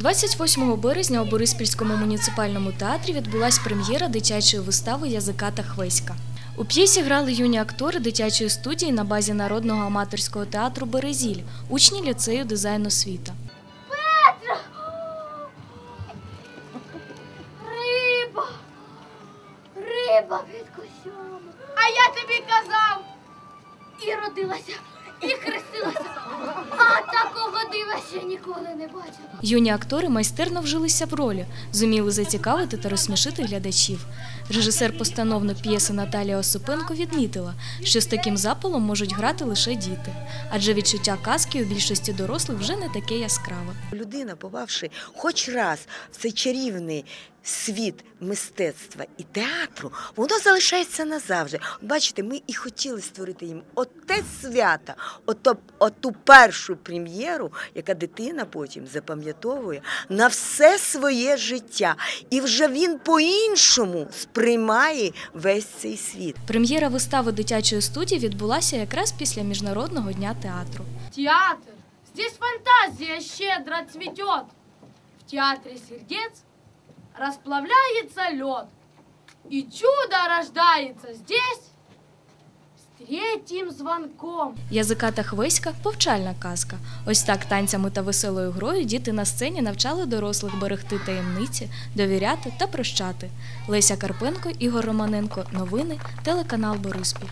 28 березня у Бориспільському муніципальному театрі відбулась прем'єра дитячої вистави Язика та Хвеська. У п'єсі грали юні актори дитячої студії на базі народного аматорського театру Березіль, учні ліцею дизайну світа. Риба! Риба під костюмом. А я тобі казав! І родилася, і хрестилася. А такого дива ще ніколи не бачила. Юні актори майстерно вжилися в ролі, зуміли зацікавити та розсмішити глядачів. Режисер-постановник п'єси Наталія Осипенко відмітила, що з таким запалом можуть грати лише діти, адже відчуття казки у більшості дорослих вже не таке яскраве. Людина, попавши хоч раз в цей чарівний світ мистецтва і театру, воно залишається назавжди. Бачите, ми і хотіли створити їм оте свято, ото, оту першу прем'єру, яка дитина потім запам'ятовує на все своє життя. І вже він по-іншому сприймає весь цей світ. Прем'єра вистави дитячої студії відбулася якраз після міжнародного дня театру. Театр. Здесь фантазия щедро цветет. В театре сердец расплавляется лед. И чудо рождается здесь с третьим звонком. Язика та Хвеська повчальна казка. Ось так танцями та веселою грою діти на сцені навчали дорослих берегти таємниці, довіряти та прощати. Леся Карпенко, Ігор Романенко. Новини, телеканал Бориспіль.